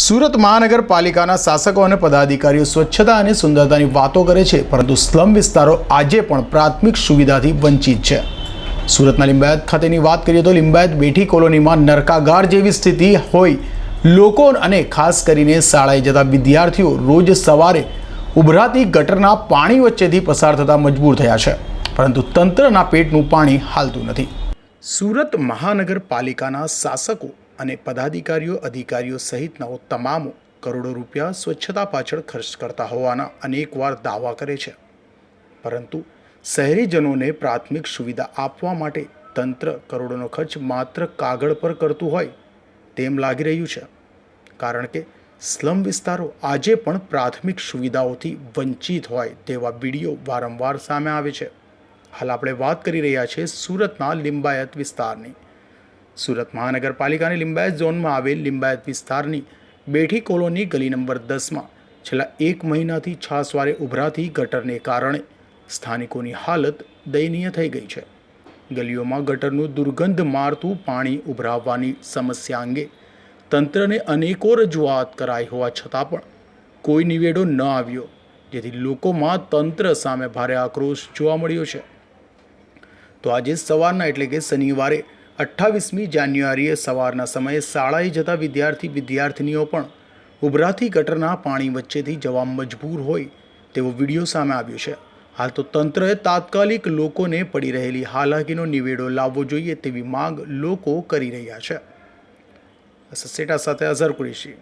સુરત મહાનગરપાલિકાના શાસકો અને પદાધિકારીઓ સ્વચ્છતા અને સુંદરતાની વાતો કરે છે, પરંતુ સ્લમ વિસ્તારો આજે પણ પ્રાથમિક સુવિધાથી વંચિત છે. સુરતના લિંબાયત ખાતેની વાત કરીએ તો લિંબાયત બેઠી કોલોનીમાં નરકાગાર જેવી સ્થિતિ હોય, લોકો અને ખાસ કરીને શાળાએ જતા વિદ્યાર્થીઓ રોજ સવારે ઉભરાતી ગટરના પાણી વચ્ચેથી પસાર થતા મજબૂર થયા છે, પરંતુ તંત્રના પેટનું પાણી હાલતું નથી. સુરત મહાનગરપાલિકાના શાસકો અને પદાધિકારીઓ, અધિકારીઓ સહિતનાઓ તમામ કરોડો રૂપિયા સ્વચ્છતા પાછળ ખર્ચ કરતા હોવાના અનેકવાર દાવા કરે છે. પરંતુ શહેરીજનોને પ્રાથમિક સુવિધા આપવા માટે તંત્ર કરોડોનો ખર્ચ માત્ર કાગળ પર કરતું હોય તેમ લાગી રહ્યું છે. કારણ કે સ્લમ વિસ્તારો આજે પણ પ્રાથમિક સુવિધાઓથી વંચિત હોય તેવા વીડિયો વારંવાર સામે આવે છે. હાલ આપણે વાત કરી રહ્યા છીએ સુરતના લિંબાયત વિસ્તારની. સુરત મહાનગરપાલિકાની લિંબાયત ઝોનમાં આવેલ લિંબાયત વિસ્તારની બેઠી કોલોની ગલી નંબર દસમાં છેલ્લા એક મહિનાથી છાસવારે ઉભરાતી ગટરને કારણે સ્થાનિકોની હાલત દયનીય થઈ ગઈ છે. ગલીઓમાં ગટરનું દુર્ગંધ મારતું પાણી ઉભરાવવાની સમસ્યા અંગે તંત્રને અનેકો રજૂઆત કરાઈ હોવા છતાં પણ કોઈ નિવેડો ન આવ્યો, જેથી લોકોમાં તંત્ર સામે ભારે આક્રોશ જોવા મળ્યો છે. તો આજે સવારના એટલે કે શનિવારે અઠ્ઠાવીસમી જાન્યુઆરીએ સવારના સમયે શાળાએ જતા વિદ્યાર્થી વિદ્યાર્થિનીઓ પણ ઉભરાથી ગટરના પાણી વચ્ચેથી જવા મજબૂર હોય તેવો વીડિયો સામે આવ્યો છે. હાલ તો તંત્રએ તાત્કાલિક લોકોને પડી રહેલી હાલાકીનો નિવેડો લાવવો જોઈએ તેવી માંગ લોકો કરી રહ્યા છે. સેટા સાથે અઝર કુરેશી.